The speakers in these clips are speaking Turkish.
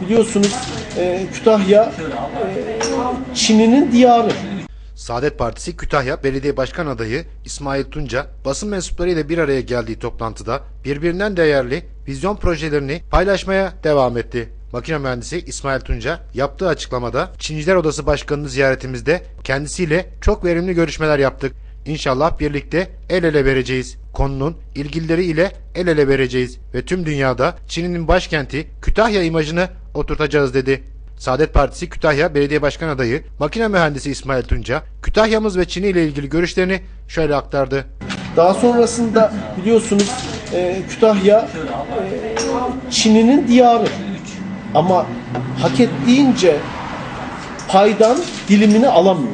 Biliyorsunuz e, Kütahya e, Çin'inin diyarı. Saadet Partisi Kütahya Belediye Başkan Adayı İsmail Tunca basın mensuplarıyla bir araya geldiği toplantıda birbirinden değerli vizyon projelerini paylaşmaya devam etti. Makine mühendisi İsmail Tunca yaptığı açıklamada Çinciler Odası Başkanı'nı ziyaretimizde kendisiyle çok verimli görüşmeler yaptık. İnşallah birlikte el ele vereceğiz. Konunun ilgilileri ile el ele vereceğiz ve tüm dünyada Çin'in başkenti Kütahya imajını oturtacağız dedi. Saadet Partisi Kütahya Belediye Başkan Adayı Makine Mühendisi İsmail Tunca, Kütahya'mız ve Çin'i ile ilgili görüşlerini şöyle aktardı. Daha sonrasında biliyorsunuz e, Kütahya e, Çin'inin diyarı. Ama hak ettiğince paydan dilimini alamıyor.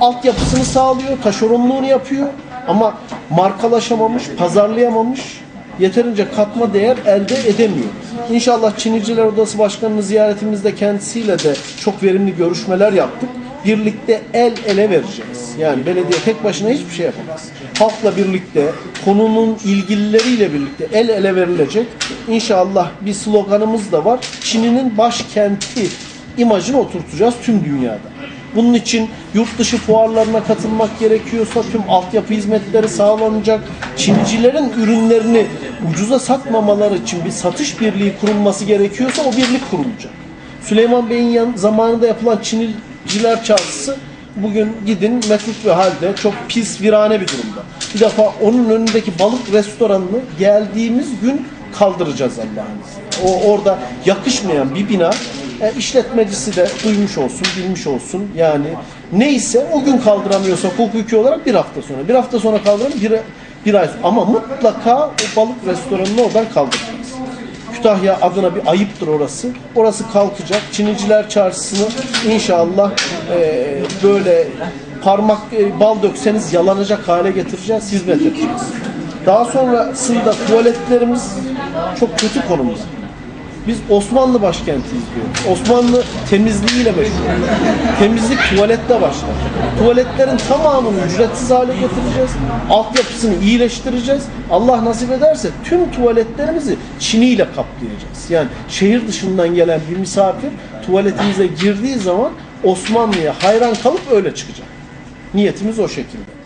Altyapısını sağlıyor, taşeronluğunu yapıyor ama markalaşamamış, pazarlayamamış, yeterince katma değer elde edemiyor. İnşallah Çiniciler Odası Başkanı'nın ziyaretimizde kendisiyle de çok verimli görüşmeler yaptık. Birlikte el ele vereceğiz. Yani belediye tek başına hiçbir şey yapamaz. Halkla birlikte, konunun ilgilileriyle birlikte el ele verilecek. İnşallah bir sloganımız da var. Çin'in başkenti imajını oturtacağız tüm dünyada. Bunun için yurt dışı fuarlarına katılmak gerekiyorsa tüm altyapı hizmetleri sağlanacak. Çinicilerin ürünlerini ucuza satmamaları için bir satış birliği kurulması gerekiyorsa o birlik kurulacak. Süleyman Bey'in yan, zamanında yapılan Çiniciler çarşısı bugün gidin metruk bir halde çok pis virane bir durumda. Bir defa onun önündeki balık restoranını geldiğimiz gün kaldıracağız Allah'ın. O orada yakışmayan bir bina e, işletmecisi de duymuş olsun, bilmiş olsun. Yani neyse o gün kaldıramıyorsak hukuki olarak bir hafta sonra. Bir hafta sonra kaldıran bir, bir ay sonra. Ama mutlaka o balık restoranını oradan kaldıracağız. Kütahya adına bir ayıptır orası. Orası kalkacak. Çiniciler çarşısını inşallah e, böyle parmak e, bal dökseniz yalanacak hale getireceğiz, hizmet edeceğiz. Daha sonrasında tuvaletlerimiz çok kötü konumda. Biz Osmanlı başkentiyiz diyor. Osmanlı temizliğiyle meşhur. Temizlik tuvalette başlar. Tuvaletlerin tamamını ücretsiz hale getireceğiz. Altyapısını iyileştireceğiz. Allah nasip ederse tüm tuvaletlerimizi çiniyle kaplayacağız. Yani şehir dışından gelen bir misafir tuvaletimize girdiği zaman Osmanlı'ya hayran kalıp öyle çıkacak. Niyetimiz o şekilde.